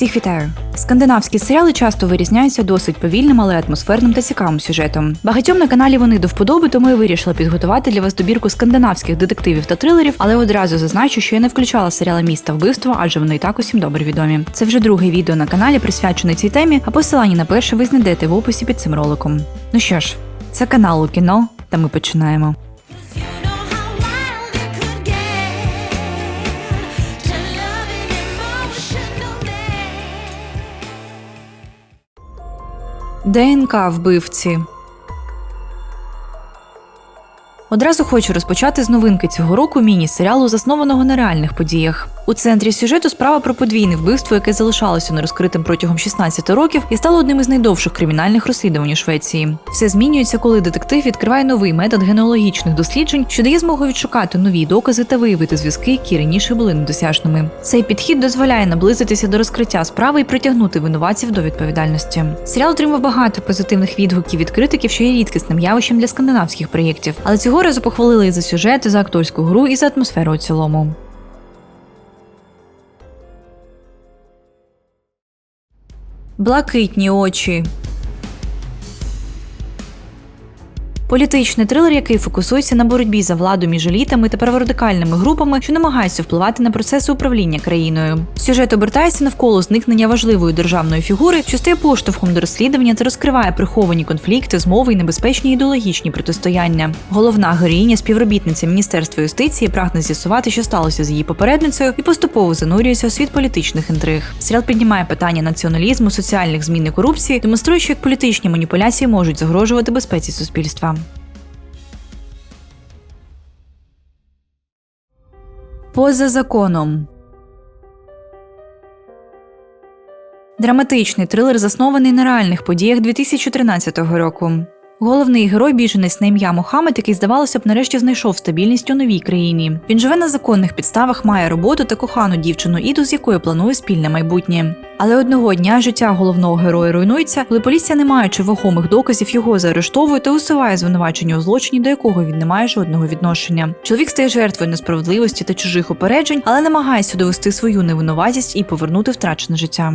Всіх вітаю! Скандинавські серіали часто вирізняються досить повільним, але атмосферним та цікавим сюжетом. Багатьом на каналі вони до вподоби, тому я вирішила підготувати для вас добірку скандинавських детективів та трилерів, але одразу зазначу, що я не включала серіали міста вбивство, адже вони і так усім добре відомі. Це вже друге відео на каналі, присвячене цій темі, а посилання на перше ви знайдете в описі під цим роликом. Ну що ж, це канал у кіно, та ми починаємо. ДНК вбивці. Одразу хочу розпочати з новинки цього року міні-серіалу, заснованого на реальних подіях. У центрі сюжету справа про подвійне вбивство, яке залишалося нерозкритим протягом 16 років і стало одним із найдовших кримінальних розслідувань у Швеції. Все змінюється, коли детектив відкриває новий метод генеалогічних досліджень, що дає змогу відшукати нові докази та виявити зв'язки, які раніше були недосяжними. Цей підхід дозволяє наблизитися до розкриття справи і притягнути винуватців до відповідальності. Серіал отримав багато позитивних відгуків від критиків, що є рідкісним явищем для скандинавських проєктів, але цього разу похвалили і за сюжет, і за акторську гру, і за атмосферу у цілому. Блакитні очі. Політичний трилер, який фокусується на боротьбі за владу між елітами та праворадикальними групами, що намагаються впливати на процеси управління країною. Сюжет обертається навколо зникнення важливої державної фігури, що стає поштовхом до розслідування та розкриває приховані конфлікти, змови і небезпечні ідеологічні протистояння. Головна героїня, співробітниця Міністерства юстиції, прагне з'ясувати, що сталося з її попередницею, і поступово занурюється у світ політичних інтриг. Серіал піднімає питання націоналізму, соціальних змін і корупції, демонструючи, як політичні маніпуляції можуть загрожувати безпеці суспільства. Поза законом. Драматичний трилер заснований на реальних подіях 2013 року. Головний герой біженець на ім'я Мохамед, який, здавалося б, нарешті знайшов стабільність у новій країні. Він живе на законних підставах, має роботу та кохану дівчину Іду, з якою планує спільне майбутнє. Але одного дня життя головного героя руйнується, коли поліція, не маючи вагомих доказів, його заарештовує та усуває звинувачення у злочині, до якого він не має жодного відношення. Чоловік стає жертвою несправедливості та чужих упереджень, але намагається довести свою невинуватість і повернути втрачене життя.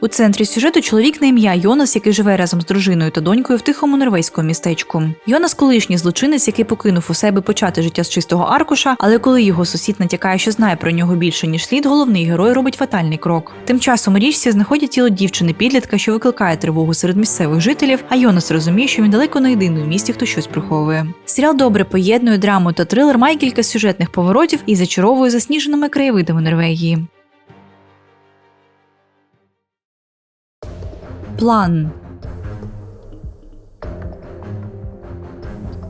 У центрі сюжету чоловік на ім'я Йонас, який живе разом з дружиною та донькою в тихому норвезькому містечку. Йонас колишній злочинець, який покинув у себе почати життя з чистого аркуша, але коли його сусід натякає, що знає про нього більше ніж слід, головний герой робить фатальний крок. Тим часом у річці знаходять тіло дівчини підлітка, що викликає тривогу серед місцевих жителів. А Йонас розуміє, що він далеко не єдиний у місті, хто щось приховує. Серіал добре поєднує драму та трилер, має кілька сюжетних поворотів і зачаровує засніженими краєвидами Норвегії. План.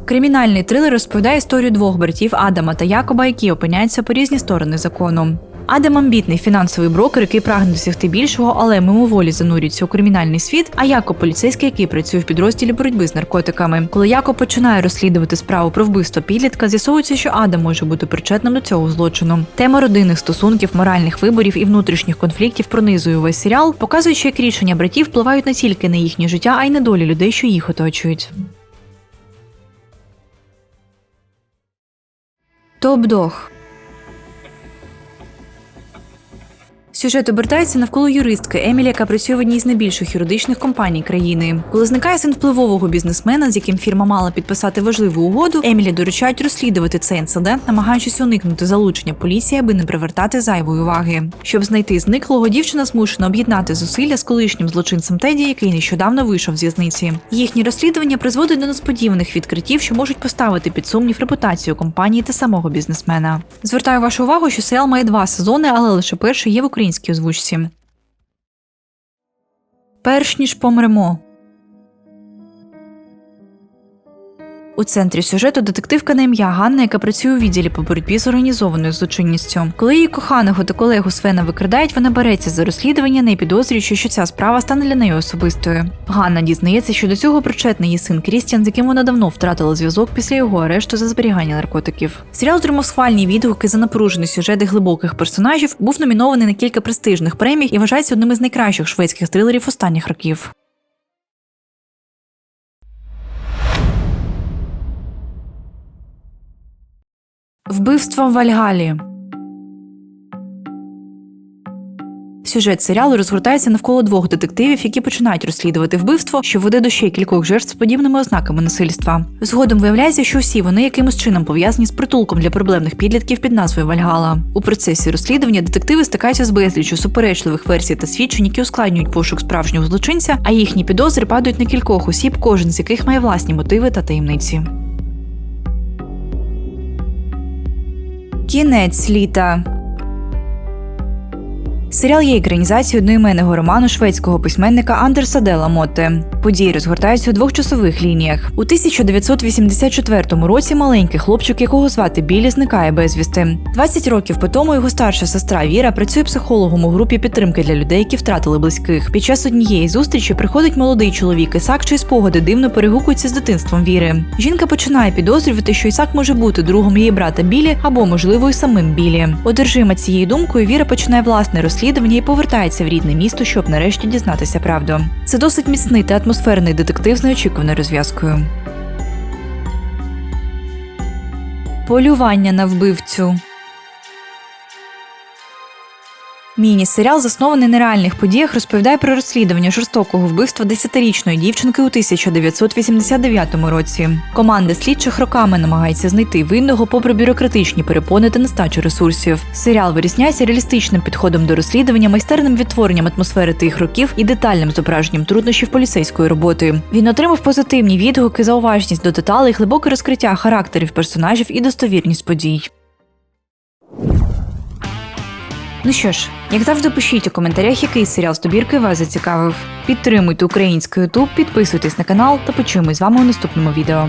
Кримінальний трилер розповідає історію двох братів Адама та Якоба, які опиняються по різні сторони закону. Адам амбітний фінансовий брокер, який прагне досягти більшого, але мимоволі занурюється у кримінальний світ. А Якоб поліцейський, який працює в підрозділі боротьби з наркотиками. Коли Якоб починає розслідувати справу про вбивство підлітка, з'ясовується, що Адам може бути причетним до цього злочину. Тема родинних стосунків, моральних виборів і внутрішніх конфліктів пронизує увесь серіал, показуючи, як рішення братів впливають не тільки на їхнє життя, а й на долі людей, що їх оточують. Топ-дог Сюжет обертається навколо юристки Емілі, яка працює в одній з найбільших юридичних компаній країни. Коли зникає син впливового бізнесмена, з яким фірма мала підписати важливу угоду, Емілі доручають розслідувати цей інцидент, намагаючись уникнути залучення поліції, аби не привертати зайвої уваги. Щоб знайти зниклого, дівчина змушена об'єднати зусилля з колишнім злочинцем Теді, який нещодавно вийшов з в'язниці. Їхні розслідування призводить до несподіваних відкриттів, що можуть поставити під сумнів репутацію компанії та самого бізнесмена. Звертаю вашу увагу, що серіал має два сезони, але лише перший є в українській озвучці. Перш ніж помремо. У центрі сюжету детективка на ім'я Ганна, яка працює у відділі по боротьбі з організованою злочинністю. Коли її коханого та колегу Свена викрадають, вона береться за розслідування, не підозрюючи, що ця справа стане для неї особистою. Ганна дізнається, що до цього причетний її син Крістіан, з яким вона давно втратила зв'язок після його арешту за зберігання наркотиків. Серіал схвальні відгуки за напружений сюжет і глибоких персонажів, був номінований на кілька престижних премій і вважається одним із найкращих шведських трилерів останніх років. Вбивство в Вальгалі. Сюжет серіалу розгортається навколо двох детективів, які починають розслідувати вбивство, що веде до ще кількох жертв з подібними ознаками насильства. Згодом виявляється, що всі вони якимось чином пов'язані з притулком для проблемних підлітків під назвою Вальгала. У процесі розслідування детективи стикаються з безліччю суперечливих версій та свідчень, які ускладнюють пошук справжнього злочинця, а їхні підозри падають на кількох осіб, кожен з яких має власні мотиви та таємниці. Кінець літа. Серіал є екранізацією одноіменного роману шведського письменника Андерса Дела Мотте. Події розгортаються у двох часових лініях. У 1984 році маленький хлопчик, якого звати Білі, зникає безвісти. 20 років по тому його старша сестра Віра працює психологом у групі підтримки для людей, які втратили близьких. Під час однієї зустрічі приходить молодий чоловік Ісак, чиї спогади дивно перегукуються з дитинством Віри. Жінка починає підозрювати, що Ісак може бути другом її брата Білі або, можливо, і самим Білі. Одержима цією думкою, Віра починає власне розслідування і повертається в рідне місто, щоб нарешті дізнатися правду. Це досить міцний та атмосферний детектив з неочікуваною розв'язкою. Полювання на вбивцю. Міні-серіал, заснований на реальних подіях, розповідає про розслідування жорстокого вбивства 10-річної дівчинки у 1989 році. Команда слідчих роками намагається знайти винного попри бюрократичні перепони та нестачу ресурсів. Серіал вирізняється реалістичним підходом до розслідування, майстерним відтворенням атмосфери тих років і детальним зображенням труднощів поліцейської роботи. Він отримав позитивні відгуки за уважність до деталей, глибоке розкриття характерів персонажів і достовірність подій. Ну що ж, як завжди, пишіть у коментарях, який серіал з добірки вас зацікавив. Підтримуйте український YouTube, підписуйтесь на канал та почуємось з вами у наступному відео.